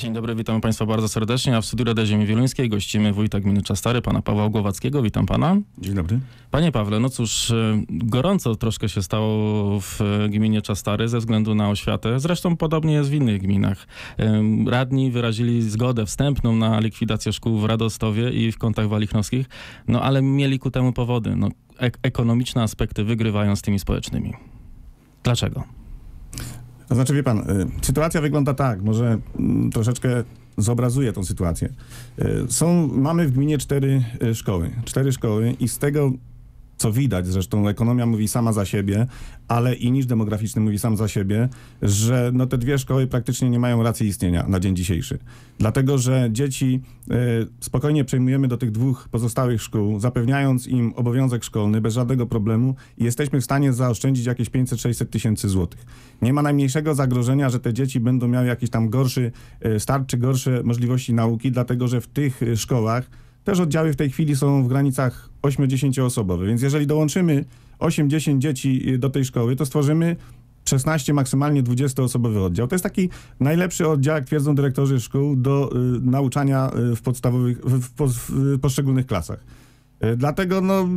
Dzień dobry, witam Państwa bardzo serdecznie. A w studiu Rady Ziemi Wieluńskiej gościmy wójta gminy Czastary, pana Pawła Głowackiego. Witam pana. Dzień dobry. Panie Pawle, no cóż, e, gorąco troszkę się stało w gminie Czastary ze względu na oświatę. Zresztą podobnie jest w innych gminach. E, Radni wyrazili zgodę wstępną na likwidację szkół w Radostowie i w Kątach Walichnowskich, no ale mieli ku temu powody. No, ek- ekonomiczne aspekty wygrywają z tymi społecznymi. Dlaczego? To znaczy, wie pan, y, sytuacja wygląda tak, może mm, troszeczkę zobrazuję tą sytuację. Y, Są, mamy w gminie cztery y, szkoły. Cztery szkoły i z tego, co widać, zresztą ekonomia mówi sama za siebie, ale i niż demograficzny mówi sam za siebie, że no te dwie szkoły praktycznie nie mają racji istnienia na dzień dzisiejszy. Dlatego, że dzieci y, spokojnie przejmujemy do tych dwóch pozostałych szkół, zapewniając im obowiązek szkolny bez żadnego problemu i jesteśmy w stanie zaoszczędzić jakieś 500-600 tysięcy złotych. Nie ma najmniejszego zagrożenia, że te dzieci będą miały jakiś tam gorszy y, start czy gorsze możliwości nauki, dlatego że w tych y, szkołach też oddziały w tej chwili są w granicach 8-10 osobowe, więc jeżeli dołączymy 8-10 dzieci y, do tej szkoły, to stworzymy 16, maksymalnie 20-osobowy oddział. To jest taki najlepszy oddział, jak twierdzą dyrektorzy szkół, do y, nauczania y, w podstawowych, w, w, w poszczególnych klasach. Y, Dlatego, no,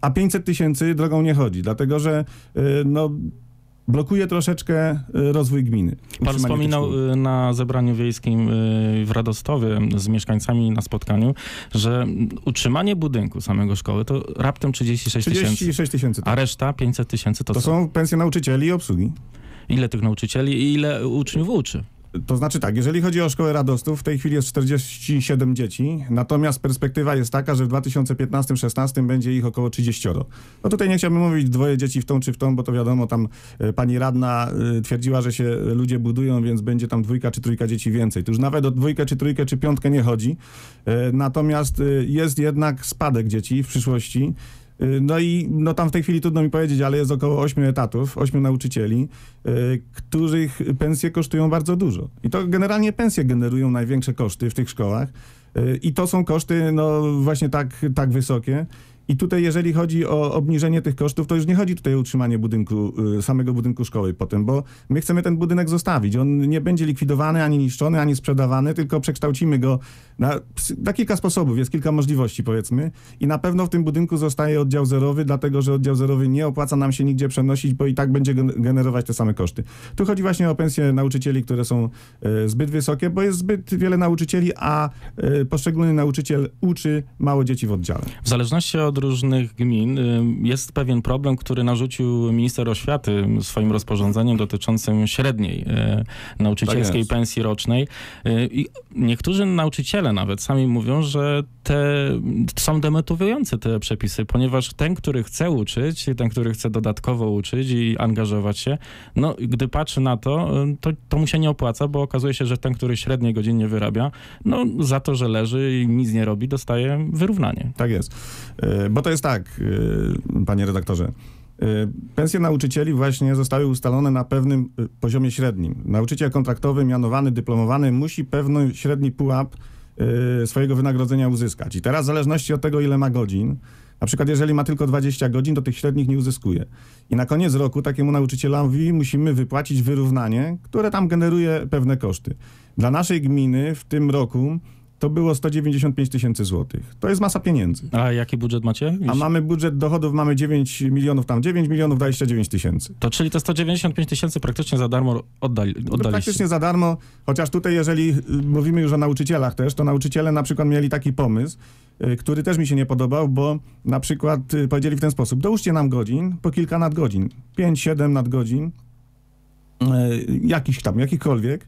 a 500 tysięcy drogą nie chodzi, dlatego że, y, no, blokuje troszeczkę y, rozwój gminy. Pan wspominał y, na zebraniu wiejskim y, w Radostowie z mieszkańcami na spotkaniu, że utrzymanie budynku samego szkoły to raptem 36 tysięcy, 36 tysięcy. a reszta 500 tysięcy to, To są pensje nauczycieli i obsługi. Ile tych nauczycieli i ile uczniów uczy? To znaczy tak, jeżeli chodzi o szkołę radostów, w tej chwili jest 47 dzieci, natomiast perspektywa jest taka, że w 2015-16 będzie ich około 30. No tutaj nie chciałbym mówić dwoje dzieci w tą czy w tą, bo to wiadomo, tam e, pani radna e, twierdziła, że się ludzie budują, więc będzie tam dwójka czy trójka dzieci więcej. To już nawet o dwójkę czy trójkę czy piątkę nie chodzi. E, Natomiast jest jednak spadek dzieci w przyszłości. Y, No i no tam w tej chwili trudno mi powiedzieć, ale jest około 8 etatów, 8 nauczycieli, y, których pensje kosztują bardzo dużo. I to generalnie pensje generują największe koszty w tych szkołach. Y, I to są koszty no właśnie tak, tak wysokie. I tutaj jeżeli chodzi o obniżenie tych kosztów, to już nie chodzi tutaj o utrzymanie budynku, y, samego budynku szkoły potem, bo my chcemy ten budynek zostawić. On nie będzie likwidowany, ani niszczony, ani sprzedawany, tylko przekształcimy go na, na kilka sposobów, jest kilka możliwości powiedzmy i na pewno w tym budynku zostaje oddział zerowy, dlatego że oddział zerowy nie opłaca nam się nigdzie przenosić, bo i tak będzie gen- generować te same koszty. Tu chodzi właśnie o pensje nauczycieli, które są e, zbyt wysokie, bo jest zbyt wiele nauczycieli, a e, poszczególny nauczyciel uczy mało dzieci w oddziale. W zależności od różnych gmin jest pewien problem, który narzucił minister oświaty swoim rozporządzeniem dotyczącym średniej y, nauczycielskiej Tak pensji rocznej. Y, I niektórzy nauczyciele nawet sami mówią, że te są demotywujące te przepisy, ponieważ ten, który chce uczyć, ten, który chce dodatkowo uczyć i angażować się, no gdy patrzy na to, y, to, to mu się nie opłaca, bo okazuje się, że ten, który średnie godzinnie wyrabia, no za to, że leży i nic nie robi, dostaje wyrównanie. Tak jest. E, Bo to jest tak, e, panie redaktorze. E, Pensje nauczycieli właśnie zostały ustalone na pewnym poziomie średnim. Nauczyciel kontraktowy, mianowany, dyplomowany musi pewny średni pułap swojego wynagrodzenia uzyskać. I teraz w zależności od tego, ile ma godzin, na przykład jeżeli ma tylko 20 godzin, to tych średnich nie uzyskuje. I na koniec roku takiemu nauczycielowi musimy wypłacić wyrównanie, które tam generuje pewne koszty. Dla naszej gminy w tym roku to było 195 tysięcy złotych. To jest masa pieniędzy. A jaki budżet macie? A mamy budżet dochodów, mamy 9 milionów, tam 9 milionów 29 tysięcy. To czyli te 195 tysięcy praktycznie za darmo oddali, No, oddaliście. praktycznie za darmo, chociaż tutaj jeżeli y, mówimy już o nauczycielach też, to nauczyciele na przykład mieli taki pomysł, y, który też mi się nie podobał, bo na przykład y, powiedzieli w ten sposób, dołóżcie nam godzin, po kilka nadgodzin, 5-7 nadgodzin, jakichś tam, jakichkolwiek,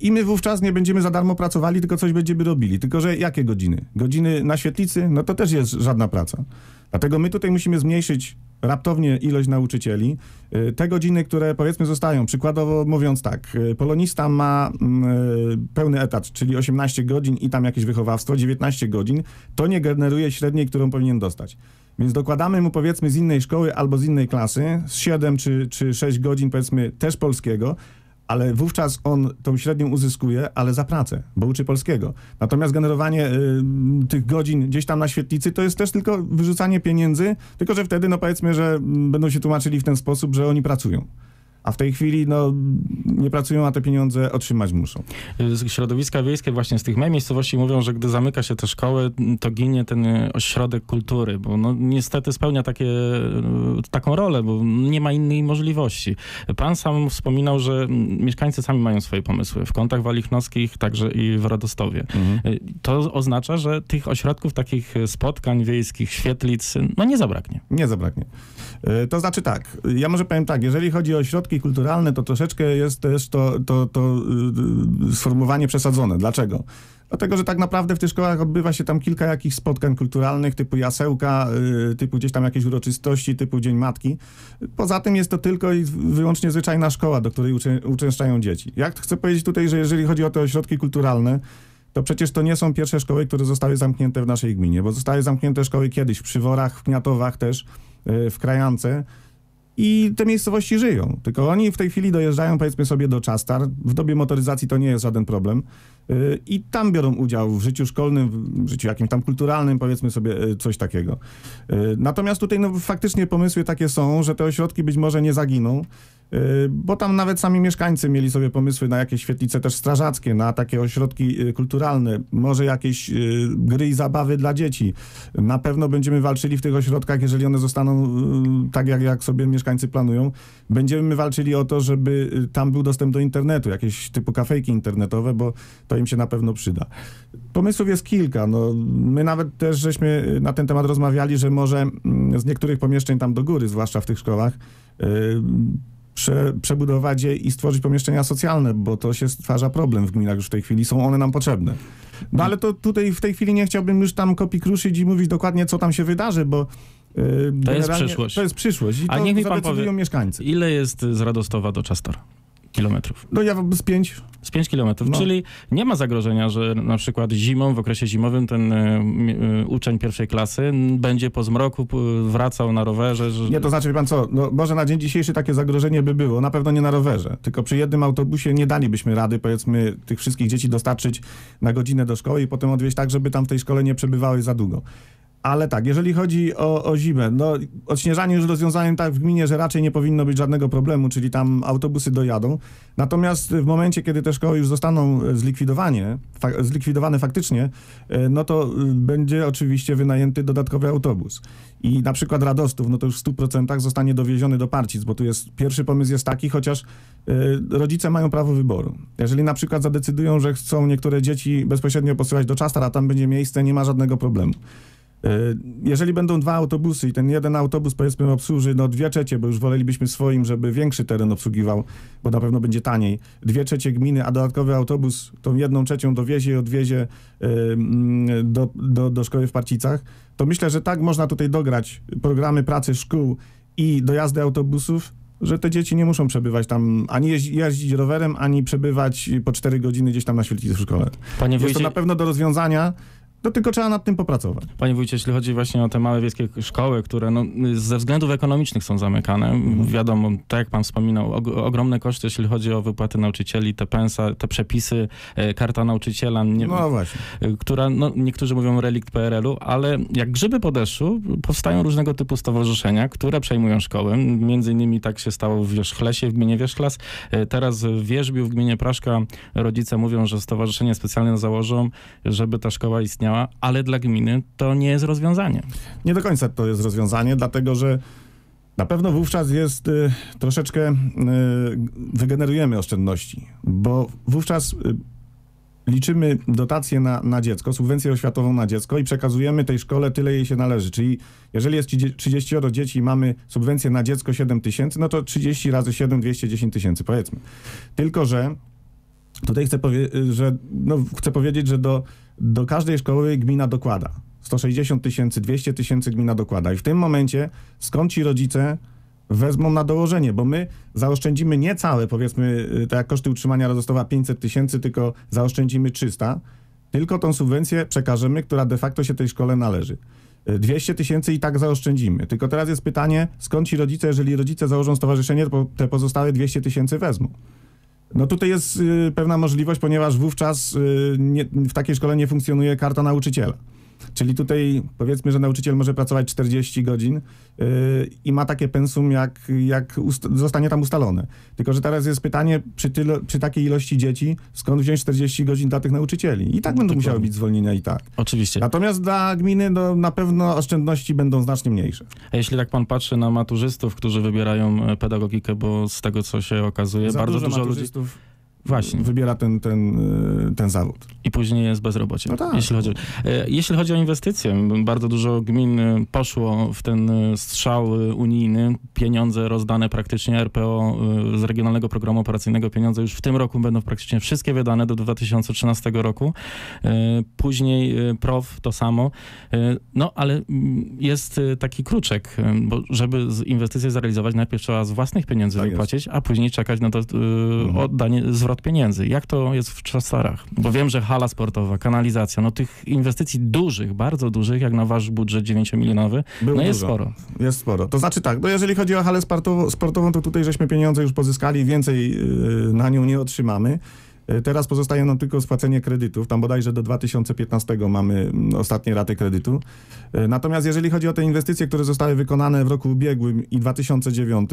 i my wówczas nie będziemy za darmo pracowali, tylko coś będziemy robili. Tylko, że jakie godziny? Godziny na świetlicy? No to też jest żadna praca. Dlatego my tutaj musimy zmniejszyć raptownie ilość nauczycieli. Y, Te godziny, które powiedzmy zostają, przykładowo mówiąc tak, y, polonista ma mm, y, pełny etat, czyli 18 godzin i tam jakieś wychowawstwo, 19 godzin, to nie generuje średniej, którą powinien dostać. Więc dokładamy mu powiedzmy z innej szkoły albo z innej klasy, z 7 czy, czy 6 godzin powiedzmy też polskiego, ale wówczas on tą średnią uzyskuje, ale za pracę, bo uczy polskiego. Natomiast generowanie y, tych godzin gdzieś tam na świetlicy to jest też tylko wyrzucanie pieniędzy, tylko że wtedy, no powiedzmy, że będą się tłumaczyli w ten sposób, że oni pracują. A w tej chwili no, nie pracują, a te pieniądze otrzymać muszą. Środowiska wiejskie właśnie z tych małych miejscowości mówią, że gdy zamyka się te szkoły, to ginie ten ośrodek kultury, bo no, niestety spełnia takie, taką rolę, bo nie ma innej możliwości. Pan sam wspominał, że mieszkańcy sami mają swoje pomysły w kątach walichnowskich, także i w Radostowie. Mhm. To oznacza, że tych ośrodków takich spotkań wiejskich, świetlic, no nie zabraknie. Nie zabraknie. E, To znaczy tak, ja może powiem tak, jeżeli chodzi o kulturalne, to troszeczkę jest też to, to, to y, sformułowanie przesadzone. Dlaczego? Dlatego, że tak naprawdę w tych szkołach odbywa się tam kilka jakichś spotkań kulturalnych, typu jasełka, y, typu gdzieś tam jakieś uroczystości, typu Dzień Matki. Poza tym jest to tylko i wyłącznie zwyczajna szkoła, do której uczę, uczęszczają dzieci. Jak chcę powiedzieć tutaj, że jeżeli chodzi o te ośrodki kulturalne, to przecież to nie są pierwsze szkoły, które zostały zamknięte w naszej gminie, bo zostały zamknięte szkoły kiedyś w Przyworach, w Kniatowach też, y, w Krajance. I te miejscowości żyją. Tylko oni w tej chwili dojeżdżają, powiedzmy sobie, do Czastar. W dobie motoryzacji to nie jest żaden problem. Yy, I tam biorą udział w życiu szkolnym, w życiu jakimś tam kulturalnym, powiedzmy sobie yy, coś takiego. Yy, Natomiast tutaj no, faktycznie pomysły takie są, że te ośrodki być może nie zaginą, bo tam nawet sami mieszkańcy mieli sobie pomysły na jakieś świetlice też strażackie, na takie ośrodki kulturalne, może jakieś gry i zabawy dla dzieci. Na pewno będziemy walczyli w tych ośrodkach, jeżeli one zostaną tak, jak, jak sobie mieszkańcy planują. Będziemy walczyli o to, żeby tam był dostęp do internetu, jakieś typu kafejki internetowe, bo to im się na pewno przyda. Pomysłów jest kilka. No, my nawet też żeśmy na ten temat rozmawiali, że może mm, z niektórych pomieszczeń tam do góry, zwłaszcza w tych szkołach, yy, prze, przebudować je i stworzyć pomieszczenia socjalne, bo to się stwarza problem w gminach już w tej chwili. Są one nam potrzebne. No ale to tutaj w tej chwili nie chciałbym już tam kopii kruszyć i mówić dokładnie, co tam się wydarzy, bo yy, generalnie przyszłość. To jest przyszłość i A to niech mi pan powie- mieszkańcy. Ile jest z Radostowa do Czastor? Kilometrów. No ja z pięć. Z 5 kilometrów, No. czyli nie ma zagrożenia, że na przykład zimą, w okresie zimowym ten y, y, uczeń pierwszej klasy będzie po zmroku wracał na rowerze. Że... Nie, to znaczy, wie pan co, no, może na dzień dzisiejszy takie zagrożenie by było, na pewno nie na rowerze, tylko przy jednym autobusie nie dalibyśmy rady, powiedzmy, tych wszystkich dzieci dostarczyć na godzinę do szkoły i potem odwieźć tak, żeby tam w tej szkole nie przebywały za długo. Ale tak, jeżeli chodzi o, o zimę, no odśnieżanie już rozwiązałem tak w gminie, że raczej nie powinno być żadnego problemu, czyli tam autobusy dojadą. Natomiast w momencie, kiedy te szkoły już zostaną e, zlikwidowane, fa- zlikwidowane faktycznie, e, no to y, będzie oczywiście wynajęty dodatkowy autobus. I na przykład Radostów, no to już w 100% zostanie dowieziony do Parcic, bo tu jest, pierwszy pomysł jest taki, chociaż rodzice mają prawo wyboru. Jeżeli na przykład zadecydują, że chcą niektóre dzieci bezpośrednio posyłać do Czastar, a tam będzie miejsce, nie ma żadnego problemu. Y, Jeżeli będą dwa autobusy i ten jeden autobus powiedzmy obsłuży no dwie trzecie, bo już wolelibyśmy swoim, żeby większy teren obsługiwał, bo na pewno będzie taniej, dwie trzecie gminy, a dodatkowy autobus tą jedną trzecią dowiezie i odwiezie y, mm, do, do, do szkoły w Parcicach, to myślę, że tak można tutaj dograć programy pracy szkół i dojazdy autobusów, że te dzieci nie muszą przebywać tam, ani jeździ, jeździć rowerem, ani przebywać po 4 godziny gdzieś tam na świetlicy w szkole. Panie Jest to wójcie, na pewno do rozwiązania, no tylko trzeba nad tym popracować. Panie wójcie, jeśli chodzi właśnie o te małe wiejskie szkoły, które no, ze względów ekonomicznych są zamykane, wiadomo, tak jak pan wspominał, og ogromne koszty, jeśli chodzi o wypłaty nauczycieli, te pensa, te przepisy, e, karta nauczyciela, nie, No właśnie. e, która, no, niektórzy mówią relikt PRL-u, ale jak grzyby po deszczu, powstają różnego typu stowarzyszenia, które przejmują szkoły. Między innymi tak się stało w Wierzchlesie, w gminie Wierzchlas. E, Teraz w Wierzbiu, w gminie Praszka rodzice mówią, że stowarzyszenie specjalne założą, żeby ta szkoła istniała, ale dla gminy to nie jest rozwiązanie. Nie do końca to jest rozwiązanie, dlatego że na pewno wówczas jest y, troszeczkę y, wygenerujemy oszczędności, bo wówczas y, liczymy dotacje na, na dziecko, subwencję oświatową na dziecko i przekazujemy tej szkole tyle jej się należy. Czyli jeżeli jest 30 30 dzieci i mamy subwencję na dziecko 7 tysięcy, no to 30 razy 7, 210 tysięcy powiedzmy. Tylko, że tutaj chcę, powie- że, no, chcę powiedzieć, że do, do każdej szkoły gmina dokłada. 160 tysięcy, 200 tysięcy gmina dokłada. I w tym momencie skąd ci rodzice wezmą na dołożenie, bo my zaoszczędzimy nie całe, powiedzmy, y, tak jak koszty utrzymania Radostowa 500 tysięcy, tylko zaoszczędzimy 300, tylko tą subwencję przekażemy, która de facto się tej szkole należy. Y, 200 tysięcy i tak zaoszczędzimy. Tylko teraz jest pytanie, skąd ci rodzice, jeżeli rodzice założą stowarzyszenie, to te pozostałe 200 tysięcy wezmą. No tutaj jest y, pewna możliwość, ponieważ wówczas y, nie, w takiej szkole nie funkcjonuje karta nauczyciela. Czyli tutaj powiedzmy, że nauczyciel może pracować 40 godzin yy, i ma takie pensum, jak, jak zostanie tam ustalone. Tylko, że teraz jest pytanie, przy, tyle, przy takiej ilości dzieci, skąd wziąć 40 godzin dla tych nauczycieli? I tak będą Dokładnie. musiały być zwolnienia i tak. Oczywiście. Natomiast dla gminy no, na pewno oszczędności będą znacznie mniejsze. A jeśli tak pan patrzy na maturzystów, którzy wybierają e, pedagogikę, bo z tego co się okazuje, Za bardzo dużo, ludzi maturzystów właśnie wybiera ten, ten, yy, ten zawód. i później jest bezrobocie. No tak. jeśli, chodzi, e, jeśli chodzi o inwestycje, bardzo dużo gmin e, poszło w ten e, strzał unijny, pieniądze rozdane praktycznie RPO z Regionalnego Programu Operacyjnego, pieniądze już w tym roku będą praktycznie wszystkie wydane do 2013 roku. E, Później PROW to samo. E, No, ale mm, jest taki kruczek, bo żeby inwestycje zrealizować, najpierw trzeba z własnych pieniędzy Tak jest. wypłacić, a później czekać na to Mhm. Zwrot pieniędzy. Jak to jest w czasach? Bo wiem, że hala sportowa, kanalizacja, no tych inwestycji dużych, bardzo dużych, jak na wasz budżet 9-milionowy, Było no jest dużo. sporo. Jest sporo. To znaczy tak, no jeżeli chodzi o halę sportową, sportową, to tutaj żeśmy pieniądze już pozyskali, więcej yy, na nią nie otrzymamy. Yy, Teraz pozostaje nam tylko spłacenie kredytów. Tam bodajże do 2015 mamy mm, ostatnie raty kredytu. Yy, Natomiast jeżeli chodzi o te inwestycje, które zostały wykonane w roku ubiegłym i 2009,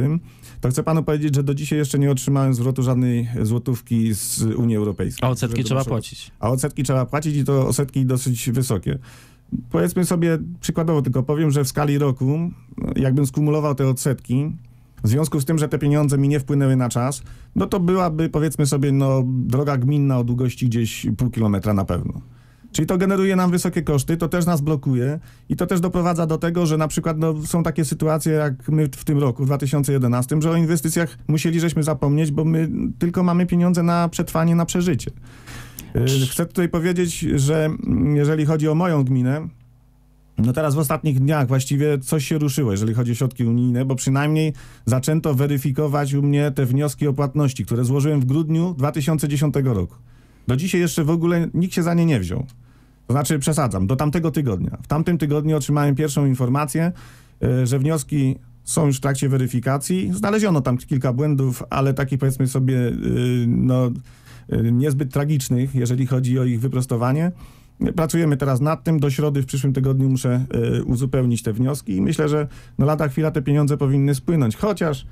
to chcę panu powiedzieć, że do dzisiaj jeszcze nie otrzymałem zwrotu żadnej złotówki z Unii Europejskiej. A odsetki trzeba płacić. a odsetki trzeba płacić i to odsetki dosyć wysokie. Powiedzmy sobie, przykładowo tylko powiem, że w skali roku, jakbym skumulował te odsetki, w związku z tym, że te pieniądze mi nie wpłynęły na czas, no to byłaby powiedzmy sobie, no droga gminna o długości gdzieś pół kilometra na pewno. Czyli to generuje nam wysokie koszty, to też nas blokuje i to też doprowadza do tego, że na przykład no, są takie sytuacje jak my w tym roku, w 2011, że o inwestycjach musieli żeśmy zapomnieć, bo my tylko mamy pieniądze na przetrwanie, na przeżycie. Y, Chcę tutaj powiedzieć, że mm, jeżeli chodzi o moją gminę, no teraz w ostatnich dniach właściwie coś się ruszyło, jeżeli chodzi o środki unijne, bo przynajmniej zaczęto weryfikować u mnie te wnioski o płatności, które złożyłem w grudniu 2010 roku. Do dzisiaj jeszcze w ogóle nikt się za nie nie wziął. To znaczy, przesadzam, do tamtego tygodnia. W tamtym tygodniu otrzymałem pierwszą informację, y, że wnioski są już w trakcie weryfikacji. Znaleziono tam kilka błędów, ale takich powiedzmy sobie, y, no, y, niezbyt tragicznych, jeżeli chodzi o ich wyprostowanie. Pracujemy teraz nad tym. Do środy w przyszłym tygodniu muszę y, uzupełnić te wnioski i myślę, że no lada chwila te pieniądze powinny spłynąć. Chociaż,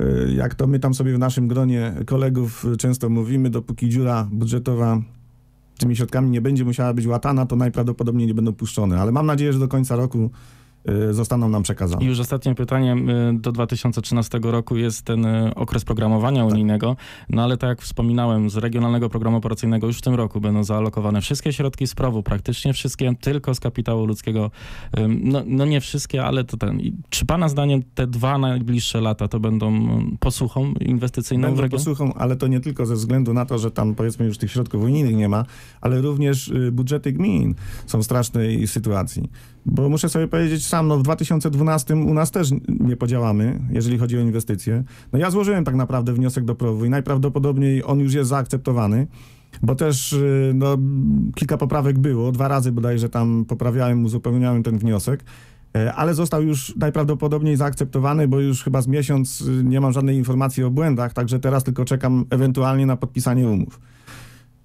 y, jak to my tam sobie w naszym gronie kolegów często mówimy, dopóki dziura budżetowa tymi środkami nie będzie musiała być łatana, to najprawdopodobniej nie będą puszczone. Ale mam nadzieję, że do końca roku zostaną nam przekazane. I już ostatnie pytanie. y, Do 2013 roku jest ten y, okres programowania unijnego, no ale tak jak wspominałem, z Regionalnego Programu Operacyjnego już w tym roku będą zaalokowane wszystkie środki z prawu, praktycznie wszystkie, tylko z kapitału ludzkiego. No, no nie wszystkie, ale to ten. Czy pana zdaniem te dwa najbliższe lata to będą posłuchą inwestycyjną w Będą regionie? posłuchą, ale to nie tylko ze względu na to, że tam powiedzmy już tych środków unijnych nie ma, ale również y, budżety gmin są w strasznej sytuacji. Bo muszę sobie powiedzieć sam, no w 2012 u nas też nie podziałamy, jeżeli chodzi o inwestycje. No ja złożyłem tak naprawdę wniosek do PROW-u i najprawdopodobniej on już jest zaakceptowany. Bo też y, no, kilka poprawek było, dwa razy bodajże tam poprawiałem, uzupełniałem ten wniosek. E, ale został już najprawdopodobniej zaakceptowany, bo już chyba z miesiąc y, nie mam żadnej informacji o błędach, także teraz tylko czekam ewentualnie na podpisanie umów.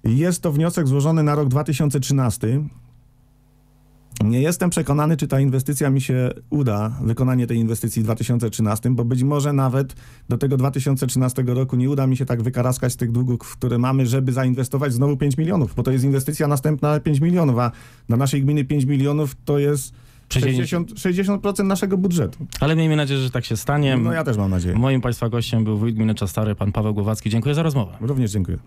Jest to wniosek złożony na rok 2013. Nie jestem przekonany, czy ta inwestycja mi się uda, wykonanie tej inwestycji w 2013, bo być może nawet do tego 2013 roku nie uda mi się tak wykaraskać z tych długów, które mamy, żeby zainwestować znowu 5 milionów, bo to jest inwestycja następna 5 milionów, a dla naszej gminy 5 milionów to jest 60, 60% naszego budżetu. Ale miejmy nadzieję, że tak się stanie. No ja też mam nadzieję. Moim państwa gościem był wójt gminy Czastary, pan Paweł Głowacki. Dziękuję za rozmowę. Również dziękuję.